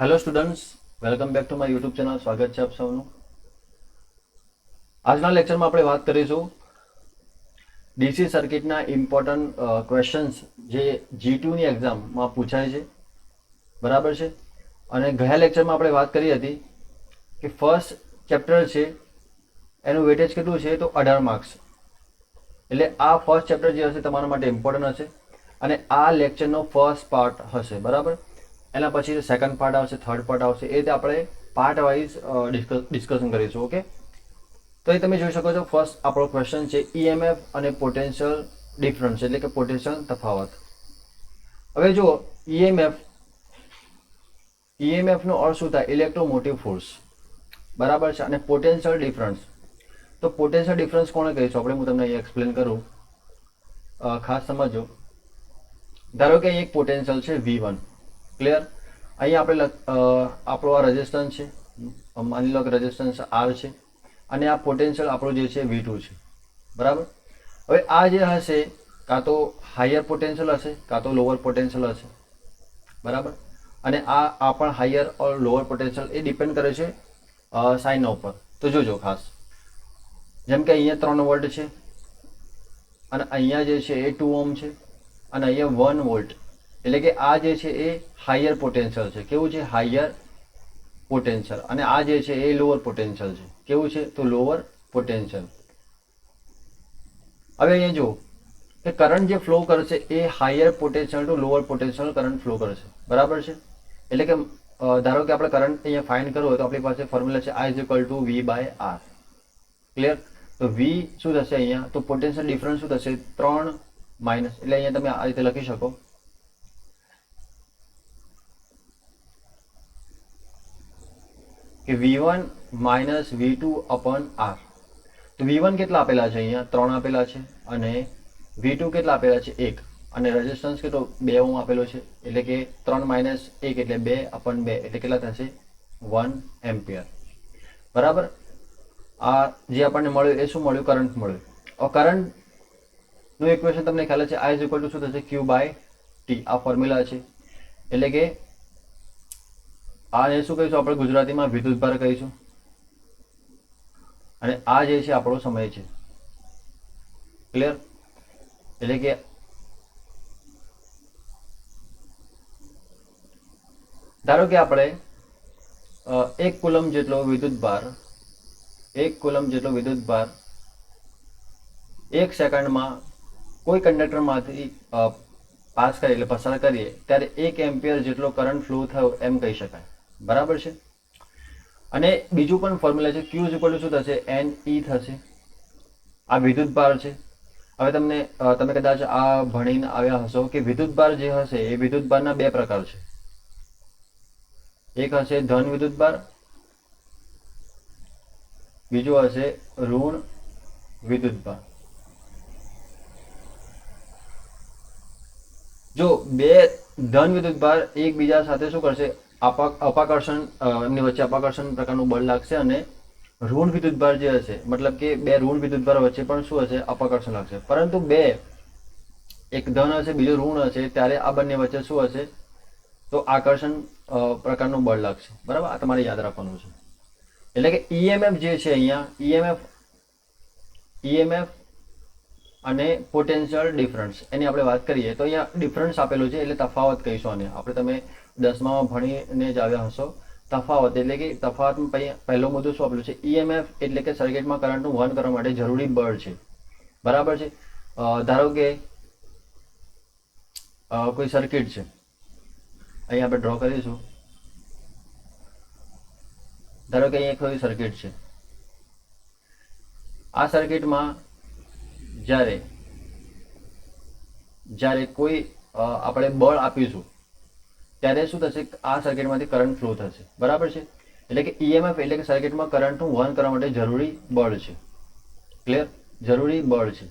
Hello students welcome back to my YouTube channel સ્વાગત છે આપ સૌનું આજના લેક્ચરમાં આપણે વાત કરીશું ડીસી સર્કિટના ઇમ્પોર્ટન્ટ ક્વેશ્ચન્સ જે જી ટુની એક્ઝામમાં પૂછાય છે. બરાબર છે? અને ગયા લેક્ચરમાં આપણે વાત કરી હતી કે ફર્સ્ટ ચેપ્ટર છે, એનું વેટેજ કેટલું છે? તો અઢાર માર્ક્સ એટલે આ ફર્સ્ટ ચેપ્ટર જે હશે, તમારા માટે ઇમ્પોર્ટન્ટ હશે. અને આ લેક્ચરનો ફર્સ્ટ પાર્ટ હશે. બરાબર? એના પછી સેકન્ડ પાર્ટ આવશે થર્ડ પાર્ટ આવશે, એ રીતે આપણે પાર્ટ વાઇઝ ડિસ્કશન કરીશું ઓકે તો એ તમે જોઈ શકો છો ફર્સ્ટ આપણો ક્વેશ્ચન છે ઈએમએફ અને પોટેન્શિયલ ડિફરન્સ એટલે કે પોટેન્શિયલ તફાવત. હવે જુઓ ઈએમએફ ઈએમએફનો અર્થ શું થાય? ઇલેક્ટ્રોમોટિવ ફોર્સ બરાબર છે? અને પોટેન્શિયલ ડિફરન્સ તો પોટેન્શિયલ ડિફરન્સ કોને કહીશું? આપણે, હું તમને અહીંયા એક્સપ્લેન કરું. ખાસ સમજો ધારો કે અહીં એક પોટેન્શિયલ છે વી વન ક્લિયર અહીં આપણે આપણો આ રેઝિસ્ટન્સ છે. માની લો કે રેઝિસ્ટન્સ આર છે. અને આ પોટેન્શિયલ આપણું જે છે વી છે. બરાબર? હવે આ જે હશે, કાં તો હાયર પોટેન્શિયલ હશે, કાં તો લોઅર પોટેન્શિયલ હશે. બરાબર? અને આ આ પણ હાયર ઓર લોઅર પોટેન્શિયલ એ ડિપેન્ડ કરે છે સાઇન ઉપર. તો જોજો ખાસ. જેમ કે અહીંયા ત્રણ વોલ્ટ છે, અને અહીંયા જે છે એ ટુ ઓમ છે, અને અહીંયા વન વોલ્ટ એટલે કે આ જે છે એ હાયર પોટેન્શિયલ છે. કેવું છે? હાયર પોટેન્શિયલ અને આ જે છે એ લોઅર પોટેન્શિયલ છે. કેવું છે? તો લોઅર પોટેન્શિયલ હવે અહીંયા જુઓ. કે કરંટ જે ફ્લો કરશે એ higher potential to lower potential current flow કરશે. બરાબર છે? એટલે કે ધારો કે આપણે કરંટ અહીંયા ફાઇન્ડ કરવો હોય તો આપણી પાસે ફોર્મ્યુલા છે I is to V by R clear તો વી શું થશે અહીંયા? તો પોટેન્શિયલ ડિફરન્સ શું થશે? ત્રણ માઇનસ એટલે અહીંયા તમે આ રીતે લખી શકો. કે V one minus V two upon R તો વી વન કેટલા આપેલા છે અહીંયા? ત્રણ આપેલા છે અને વી ટુ કેટલા આપેલા છે? એક. અને રેઝિસ્ટન્સ કેટલો? બે ઓમ આપેલો છે. એટલે કે ત્રણ માઇનસ એક એટલે બે અપન બે. એટલે કેટલા થશે વન એમ્પિયર બરાબર? આ જે આપણને મળ્યું એ શું મળ્યું? કરંટ મળ્યું. કરંટનું ઇક્વેશન તમને ખ્યાલ છે? આઈ ઇઝ ઇક્વલ ટુ શું થશે? ક્યુ બાય ટી આ ફોર્મ્યુલા છે. એટલે કે આને શું કહીશું, આપણે ગુજરાતીમાં વિદ્યુતભાર કહીશું. અને આ જે છે, આપણો સમય છે. ક્લિયર એટલે કે ધારો કે આપણે એક કુલમ જેટલો વિદ્યુતભાર એક કુલમ જેટલો વિદ્યુતભાર એક સેકન્ડમાં કોઈ કંડક્ટરમાંથી પાસ કરીએ એટલે પસાર કરીએ, ત્યારે એક એમ્પિયર જેટલો કરંટ ફ્લો થયો એમ કહી શકાય. બરાબર છે? અને બીજું પણ ફોર્મ્યુલા છે ક્યુ ઇક્વલ શું થશે? એન ઈ થશે. આ વિદ્યુતભાર છે. હવે તમને તમે કદાચ આ ભણીને આવ્યા હશો કે વિદ્યુત ભાર જે હશે એ વિદ્યુત ભારના બે પ્રકાર છે. એક હશે ધન વિદ્યુત ભાર, બીજું હશે ઋણ વિદ્યુત ભાર. જો બે ધન વિદ્યુત ભાર એકબીજા સાથે શું કરશે? અપાકર્ષણ એમની વચ્ચે અપાકર્ષણ પ્રકારનું બળ લાગશે અને ઋણ વિદ્યુતભાર જે હશે, મતલબ કે બે ઋણ વિદ્યુતભાર વચ્ચે પણ શું હશે? અપાકર્ષણ લાગશે. પરંતુ બે, એક ધન હશે, બીજું ઋણ હશે, ત્યારે આ બંને વચ્ચે શું હશે? તો આકર્ષણ પ્રકારનું બળ લાગશે. બરાબર? આ તમારે યાદ રાખવાનું છે. એટલે કે ઈએમએફ જે છે અહીંયા ઈએમએફ ઈએમએફ અને પોટેન્શિયલ ડિફરન્સ એની આપણે વાત કરીએ તો અહીંયા ડિફરન્સ આપેલું છે એટલે તફાવત કહીશું આને. આપણે તમે દસમામાં ભણીને જ આવ્યા હશો. તફાવત એટલે કે તફાવત પહે- પહેલો મુદ્દો શું આપેલું છે? ઈએમએફ એટલે કે સર્કિટમાં કરંટનું વહન કરવા માટે જરૂરી બળ છે. બરાબર છે? ધારો કે કોઈ સર્કિટ છે. અહીં આપણે ડ્રો કરીશું. ધારો કે અહીંયા કોઈ સર્કિટ છે. આ સર્કિટમાં જ્યારે જ્યારે કોઈ આપણે બળ આપીશું, ત્યારે શું થશે આ સર્કિટમાંથી કરંટ ફ્લો થશે. બરાબર છે? એટલે કે ઈએમએફ એટલે કે સર્કિટમાં કરંટનું વહન કરવા માટે જરૂરી બળ છે. ક્લિયર જરૂરી બળ છે.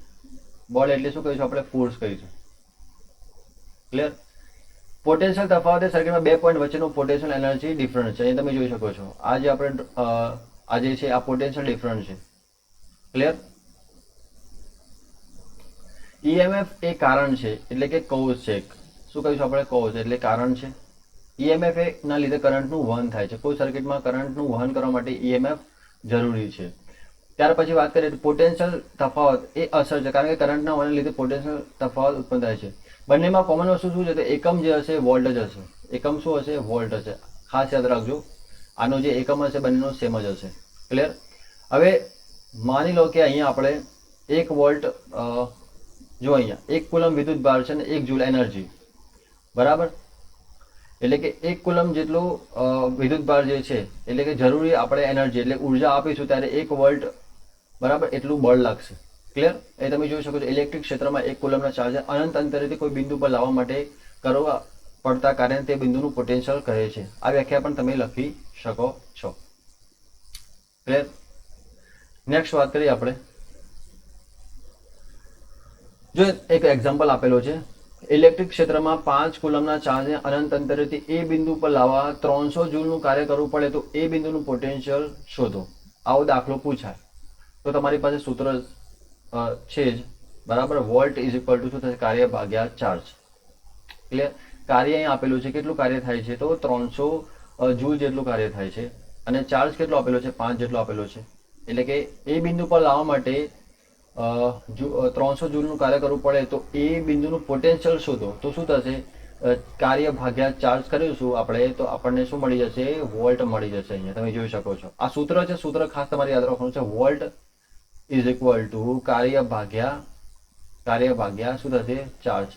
બળ એટલે શું કહીશું? આપણે ફોર્સ કહીશું. ક્લિયર પોટેન્શિયલ તફાવત એ સર્કિટમાં બે પોઈન્ટ વચ્ચેનું પોટેન્શિયલ એનર્જી ડિફરન્સ છે. અહીં તમે જોઈ શકો છો. આજે આપણે આજે છે આ પોટેન્શિયલ ડિફરન્સ છે. ક્લિયર ઈએમએફ એ કારણ છે, એટલે કે કોઝ છે શું કહીશું આપણે? કોઝ એટલે કારણ છે. ઈએમએફ ના લીધે કરંટનું વહન થાય છે. કોઈ સર્કિટમાં કરંટનું વહન કરવા માટે ઈએમએફ જરૂરી છે. ત્યાર પછી વાત કરીએ તો પોટેન્શિયલ તફાવત એ અસર છે, કારણ કે કરંટના વહનને લીધે પોટેન્શિયલ તફાવત ઉત્પન્ન થાય છે. બંનેમાં કોમન વસ્તુ શું છે? તો એકમ જે હશે વોલ્ટ જ હશે. એકમ શું હશે? વોલ્ટ હશે. ખાસ યાદ રાખજો, આનો જે એકમ હશે, બંનેનો સેમ જ હશે. ક્લિયર હવે માની લો કે અહીંયા આપણે એક વોલ્ટ જો અહીંયા એક કુલમ વિદ્યુત ભાર છે અને એક જૂલ એનર્જી. બરાબર? એટલે કે એક કુલમ જેટલું વિદ્યુત ભાર જે છે, એટલે કે જરૂરી આપણે એનર્જી, એટલે ઊર્જા આપીશું ત્યારે એક વોલ્ટ, બરાબર, એટલું બળ લાગશે. ક્લિયર એ તમે જોઈ શકો છો, ઇલેક્ટ્રિક ક્ષેત્રમાં એક કુલમના ચાર્જ અનંત અંતરેથી કોઈ બિંદુ પર લાવવા માટે કરવા પડતા કાર્યને તે બિંદુનું પોટેન્શિયલ કહે છે. આ વ્યાખ્યા પણ તમે લખી શકો છો. ક્લિયર નેક્સ્ટ વાત કરીએ આપણે. જો એક એક્ઝામ્પલ આપેલો છે ઇલેક્ટ્રિક ક્ષેત્રમાં પાંચ કુલમના ચાર્જને અનંત અંતરેથી એ બિંદુ પર લાવવા ત્રણસો જૂલનું કાર્ય કરવું પડે તો એ બિંદુનું પોટેન્શિયલ શોધો. આવો દાખલો પૂછાય. તો તમારી પાસે સૂત્ર છે જ. બરાબર? વોલ્ટ ઇઝ ઇક્વલ ટુ શું થશે? કાર્ય ભાગ્યા ચાર્જ એટલે કાર્ય અહીં આપેલું છે, કેટલું કાર્ય થાય છે? તો ત્રણસો જૂલ જેટલું કાર્ય થાય છે. અને ચાર્જ કેટલો આપેલો છે? પાંચ જેટલો આપેલો છે. એટલે કે એ બિંદુ પર લાવવા માટે ત્રણસો જૂલનું કાર્ય કરવું પડે તો એ બિંદુનું પોટેન્શિયલ શોધો. તો શું થશે? કાર્ય ભાગ્યા ચાર્જ કરીશું આપણે, તો આપણને શું મળી જશે? વોલ્ટ મળી જશે અહીંયા. તમે જોઈ શકો છો. આ સૂત્ર છે, સૂત્ર ખાસ તમારે યાદ રાખવાનું છે. વોલ્ટ ઇઝ ઇક્વલ ટુ કાર્ય ભાગ્યા કાર્ય ભાગ્યા શું થશે? ચાર્જ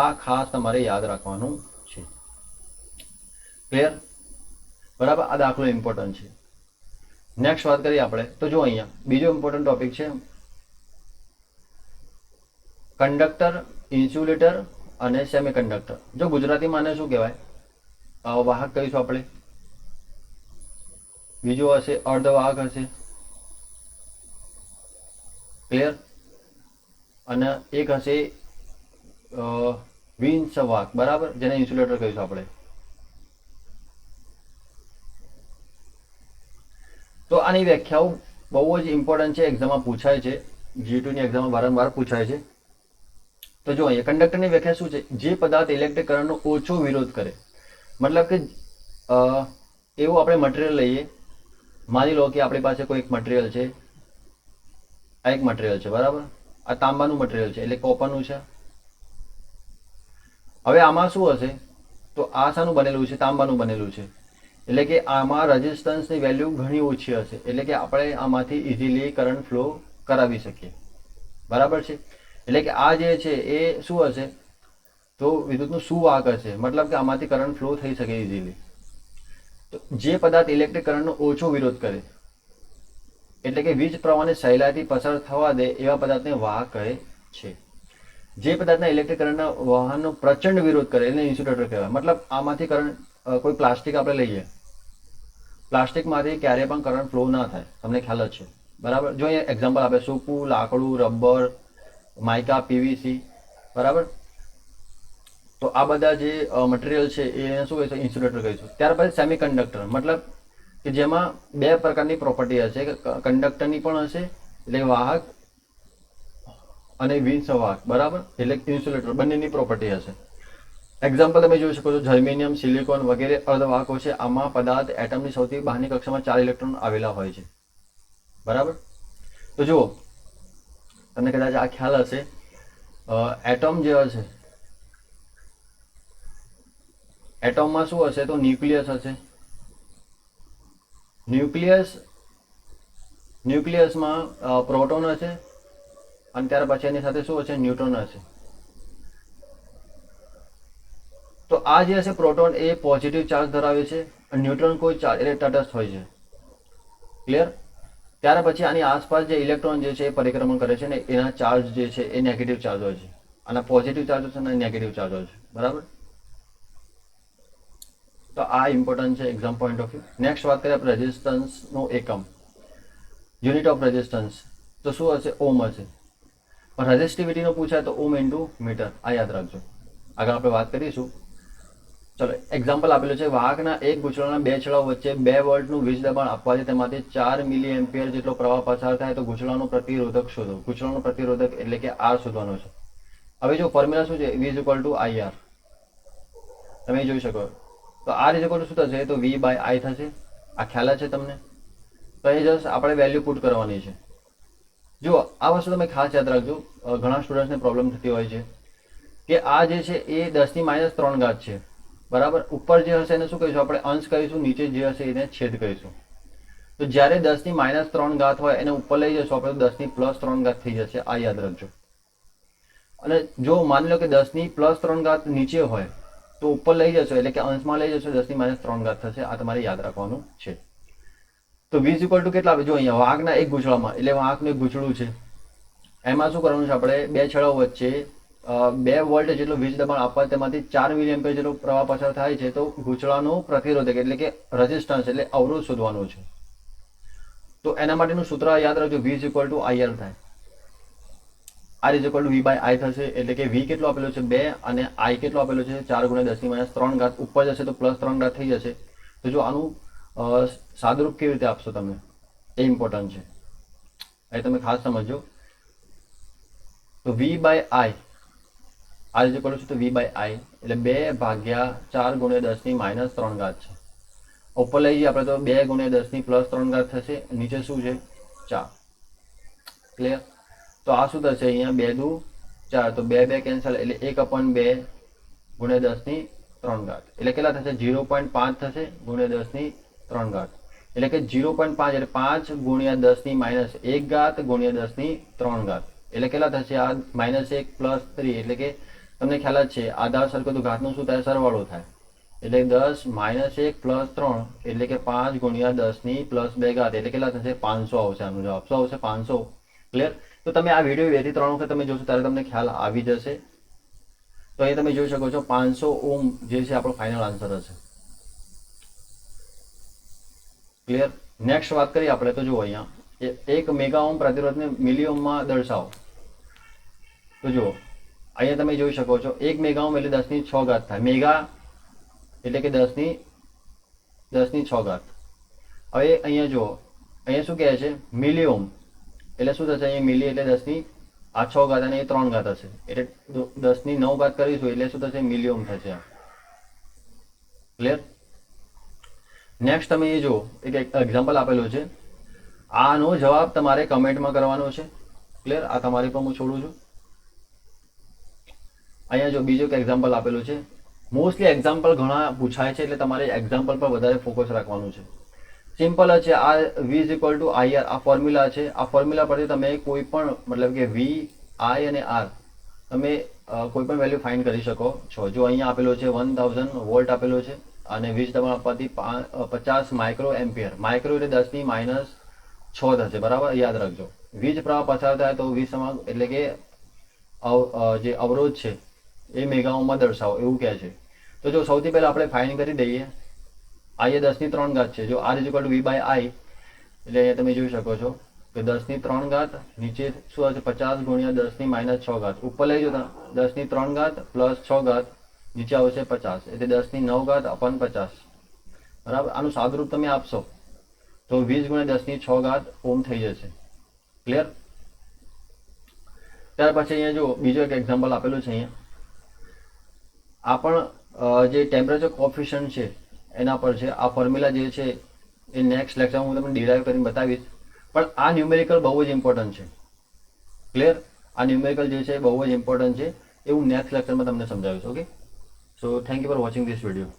આ ખાસ તમારે યાદ રાખવાનું છે. ક્લિયર બરાબર? આ દાખલો ઇમ્પોર્ટન્ટ છે. નેક્સ્ટ વાત કરીએ આપણે. તો જો અહીંયા, બીજો ઇમ્પોર્ટન્ટ ટોપિક છે. કંડક્ટર, ઇન્સ્યુલેટર અને સેમિકન્ડક્ટર. જો ગુજરાતીમાં આને શું કહેવાય? વાહક કહીશું આપણે. બીજો હશે, અર્ધવાહક હશે. ક્લિયર અને એક હશે વિન્સવાહક બરાબર? જેને ઇન્સ્યુલેટર કહીશું આપણે. તો આની વ્યાખ્યાઓ બહુ જ ઇમ્પોર્ટન્ટ છે. એક્ઝામમાં પૂછાય છે. જી ની એક્ઝામમાં વારંવાર પૂછાય છે. તો જો અહીંયા કંડક્ટરની વ્યાખ્યા શું છે? જે પદાર્થ ઇલેક્ટ્રિક કરંટનો ઓછો વિરોધ કરે. મતલબ કે એવું આપણે મટીરિયલ લઈએ. માની લો કે આપણી પાસે કોઈ એક મટીરિયલ છે. આ એક મટીરિયલ છે, બરાબર? આ તાંબાનું મટીરિયલ છે, એટલે કોપરનું છે. હવે આમાં શું હશે? તો આ શાનું બનેલું છે, તાંબાનું બનેલું છે. એટલે કે આમાં રેઝિસ્ટન્સની વેલ્યુ ઘણી ઓછી હશે. એટલે કે આપણે આમાંથી ઇઝીલી કરંટ ફ્લો કરાવી શકીએ. બરાબર છે? એટલે કે આ જે છે એ શું હશે? તો વિદ્યુતનું સુવાહક હશે? મતલબ કે આમાંથી કરંટ ફ્લો થઈ શકે ઇઝીલી તો જે પદાર્થ ઇલેક્ટ્રિક કરંટનો ઓછો વિરોધ કરે, એટલે કે વીજ પ્રવાહને સહેલાઈથી પસાર થવા દે એવા પદાર્થને વાહક કહે છે. જે પદાર્થના ઇલેક્ટ્રિક કરંટના વાહનનો પ્રચંડ વિરોધ કરે, એને ઇન્સ્યુલેટર કહેવાય. મતલબ આમાંથી કરંટ કોઈ પ્લાસ્ટિક આપણે લઈએ. પ્લાસ્ટિકમાંથી ક્યારેય પણ કરંટ ફ્લો ના થાય. તમને ખ્યાલ જ છે. બરાબર? જો અહીંયા એક્ઝામ્પલ આપે, સૂકું, લાકડું, રબર માઇકા, પીવીસી, બરાબર? તો આ બધા જે મટીરિયલ છે, એ શું કહીશું? ઇન્સ્યુલેટર કહીશું. ત્યાર પછી સેમિકન્ડક્ટર મતલબ કે જેમાં બે પ્રકારની પ્રોપર્ટી હશે. કંડક્ટરની પણ હશે, એટલે વાહક અને વિન્સવાહક બરાબર? એટલે ઇન્સ્યુલેટર બંનેની પ્રોપર્ટી હશે. એક્ઝામ્પલ તમે જોઈ શકો છો જર્મેનિયમ સિલિકોન વગેરે અર્ધવાહકો છે. આમાં પદાર્થ એટમની સૌથી બહારની કક્ષામાં ચાર ઇલેક્ટ્રોન આવેલા હોય છે. બરાબર? તો જુઓ તમને કદાચ આ ખ્યાલ હશે. એટમ જે હશે એટમમાં શું હશે તો ન્યુક્લિયસ હશે. ન્યુક્લિયસ ન્યુક્લિયસમાં પ્રોટોન હશે અને ત્યાર પછી એની સાથે શું હશે? ન્યુટ્રોન હશે. તો આ જે હશે પ્રોટોન એ પોઝિટિવ ચાર્જ ધરાવે છે અને ન્યુટ્રોન કોઈ ચાર્જ એટલે તટસ્થ હોય છે. ક્લિયર ત્યાર પછી આની આસપાસ જે ઇલેક્ટ્રોન જે છે એ પરિક્રમણ કરે છે ને એના ચાર્જ જે છે એ નેગેટિવ ચાર્જ હોય છે. અને પોઝિટિવ ચાર્જ છે અને નેગેટિવ ચાર્જ હોય છે. બરાબર? તો આ ઇમ્પોર્ટન્ટ છે exam point of view next વાત કરીએ આપણે રેઝિસ્ટન્સનો એકમ. યુનિટ ઓફ રેઝિસ્ટન્સ તો શું હશે? ઓમ હશે. પણ રેઝિસ્ટિવિટીનો પૂછાય તો ઓમ ઇન્ટુ મીટર આ યાદ રાખજો. આગળ આપણે વાત કરીશું. ચલો એક્ઝામ્પલ આપેલું છે, વાહકના એક ગૂંચળાના બે છેડાઓ વચ્ચે બે વોલ્ટનું વીજ દબાણ આપવાથી તેમાંથી ચાર મિલી એમ્પિયર જેટલો પ્રવાહ પસાર થાય તો ગૂંચળાનો પ્રતિરોધક શોધો. ગૂંચળાનો પ્રતિરોધક એટલે કે આર શોધવાનો છે. હવે જો ફોર્મ્યુલા શું છે? V is equal to IR તમે જોઈ શકો. તો આ રીતે શું થશે? તો વી બાય આઈ થશે. આ ખ્યાલ છે તમને? તો એ જસ્ટ આપણે વેલ્યુ પુટ કરવાની છે. જુઓ આ વસ્તુ તમે ખાસ યાદ રાખજો ઘણા સ્ટુડન્ટ્સને પ્રોબ્લેમ થતી હોય છે કે આ જે છે એ દસની માઇનસ ત્રણ ઘાત છે. બરાબર? ઉપર જે હશે એને શું કહીશું? આપણે અંશ કહીશું, નીચે જે હશે એને છેદ કહીશું. તો જ્યારે દસની માઇનસ ત્રણ ઘાત હોય, એને ઉપર લઈ જશો આપણે દસની પ્લસ ત્રણ ઘાત થઈ જશે. આ યાદ રાખજો. અને જો માની લો કે દસની પ્લસ ત્રણ ઘાત નીચે હોય, તો ઉપર લઈ જશો, એટલે કે અંશમાં લઈ જશો, દસની માઇનસ ત્રણ ઘાત થશે. આ તમારે યાદ રાખવાનું છે. તો વીસ ઇક્વલ ટુ કેટલા? આવે જો અહીંયા વાઘના એક ગૂંચળામાં, એટલે વાંકનું એક ગૂંચળું છે. એમાં શું કરવાનું છે આપણે? બે છેડાઓ વચ્ચે બે વોલ્ટ જેટલું વીજ દબાણ આપવા તેમાંથી ચાર મિલી એમ્પિયર જેટલો પ્રવાહ પસાર થાય છે તો ગૂંચળાનું પ્રતિરોધક એટલે કે રેઝિસ્ટન્સ એટલે અવરોધ શોધવાનું છે. તો એના માટેનું સૂત્ર યાદ રાખજો વી ઇક્વલ ટુ આઈઆર થાય. R is equal to V by I થશે, એટલે કે વી કેટલો આપેલો છે? બે અને આઈ કેટલો આપેલો છે? ચાર ગુણ્યા દસની માઇનસ ત્રણ ઘાત ઉપર જશે તો પ્લસ ત્રણ ઘાત થઈ જશે. તો જો આનું સાદરૂપ કેવી રીતે આપશો તમે? એ ઇમ્પોર્ટન્ટ છે. એ તમે ખાસ સમજો તો વી બાય આઈ આ રીતે કરું છું તો વી બાય આઈ એટલે બે ભાગ્યા ચાર ગુણ્યા દસની માઇનસ ત્રણ ઘાત છે. ઉપર લઈ જઈએ આપણે તો બે ગુણ્યા દસની પ્લસ ત્રણ ઘાત થશે, નીચે શું છે? ચાર. ક્લિયર તો આ શું થશે? અહીંયા બે દુ ચાર. તો બે બે કેન્સલ એટલે એક અપન બે ગુણ્યા દસની ત્રણ ઘાત. એટલે કેટલા થશે? ઝીરો પોઈન્ટ પાંચ થશે ગુણ્યા દસની ત્રણ ઘાત. એટલે કે ઝીરો પોઈન્ટ પાંચ એટલે પાંચ ગુણ્યા દસની માઇનસ એક ઘાત ગુણ્યા દસની ત્રણ ઘાત. એટલે કેટલા થશે? આ માઇનસ એક પ્લસ થ્રી એટલે કે તમને ખ્યાલ જ છે, આધાર સરખો તો ઘાતનું શું થાય? સરવાળો થાય. એટલે દસ માઇનસ એક પ્લસ ત્રણ, એટલે કે પાંચ ગુણ્યા દસની પ્લસ બે ઘાત, એટલે કેટલા થશે? પાંચસો આવશે આનો જવાબ. શું આવશે? પાંચસો. ક્લિયર તો તમે આ વીડિયો બેથી ત્રણ વખત તમે જોશો, ત્યારે તમને ખ્યાલ આવી જશે. તો અહીં તમે જોઈ શકો છો, પાંચસો ઓમ જે છે આપણો ફાઇનલ આન્સર હશે. ક્લિયર નેક્સ્ટ વાત કરીએ આપણે તો જુઓ અહીંયા. એક મેગા ઓમ પ્રતિરોધને મિલિયમમાં દર્શાવો. તો જુઓ. અહીંયા તમે જોઈ શકો છો, એક મેગા ઓમ એટલે દસની છ ઘાત થાય. મેગા એટલે કે દસની દસની છ ઘાત. હવે અહીંયા જુઓ, અહીંયા શું કહે છે? મિલી એટલે શું થશે? અહીંયા મિલી એટલે દસની, આ છ ઘાત અને એ ત્રણ ઘાત હશે. એટલે દસની નવ ઘાત કરીશું એટલે શું થશે? મિલી થશે ક્લિયર નેક્સ્ટ તમે એ જુઓ, એક એક્ઝામ્પલ આપેલું છે. આનો જવાબ તમારે કમેન્ટમાં કરવાનો છે. ક્લિયર આ તમારી પર હું છોડું છું. અહીંયા જો બીજો એક એક્ઝામ્પલ આપેલું છે. મોસ્ટલી એક્ઝામ્પલ ઘણા પૂછાય છે એટલે તમારે એક્ઝામ્પલ પર વધારે ફોકસ રાખવાનું છે. સિમ્પલ છે, આ V is equal to IR આ ફોર્મ્યુલા છે. આ ફોર્મ્યુલા પરથી તમે કોઈ પણ, મતલબ કે વી આઈ અને આર તમે કોઈ પણ વેલ્યુ ફાઇન્ડ કરી શકો છો. જો અહીંયા આપેલો છે વન થાઉઝન્ડ વોલ્ટ આપેલો છે અને વીજ દબાણ આપવાથી પચાસ માઇક્રો એમ્પિયર માઇક્રો એટલે દસની માઇનસ છ થશે, બરાબર? યાદ રાખજો. વીજ પ્રવાહ પસાર થાય તો વીજ સમાન એટલે કે જે અવરોધ છે એ મેગાઓમાં દર્શાવો, એવું કહે છે. તો જો સૌથી પહેલાં આપણે ફાઇન કરી દઈએ. આઈ એ દસની ત્રણ ઘાત છે. જો R is V by I એટલે અહીંયા તમે જોઈ શકો છો કે દસની ત્રણ ઘાત, નીચે શું હશે પચાસ ગુણ્યા દસની માઇનસ છ ઘાત. ઉપર લઈ જતા, દસની ત્રણ ઘાત પ્લસ છ ઘાત, નીચે આવશે પચાસ. એટલે દસની નવ ઘાત અપન પચાસ. બરાબર? આનું સાદુરૂપ તમે આપશો. તો વીસ ગુણ્યા દસની છ ઘાત ઓમ થઈ જશે. ક્લિયર ત્યાર પછી અહીંયા જો બીજો એક એક્ઝામ્પલ આપેલું છે અહીંયા. આ પણ જે ટેમ્પરેચર કોફિશિયન્ટ છે, એના પર છે. આ ફોર્મ્યુલા જે છે, એ નેક્સ્ટ લેક્ચરમાં હું તમને ડિરાઈવ કરીને બતાવીશ. પણ આ ન્યુમેરિકલ બહુ જ ઇમ્પોર્ટન્ટ છે. ક્લિયર આ ન્યુમેરિકલ જે છે, એ બહુ જ ઇમ્પોર્ટન્ટ છે. એ હું નેક્સ્ટ લેક્ચરમાં તમને સમજાવીશ okay so thank you for watching this video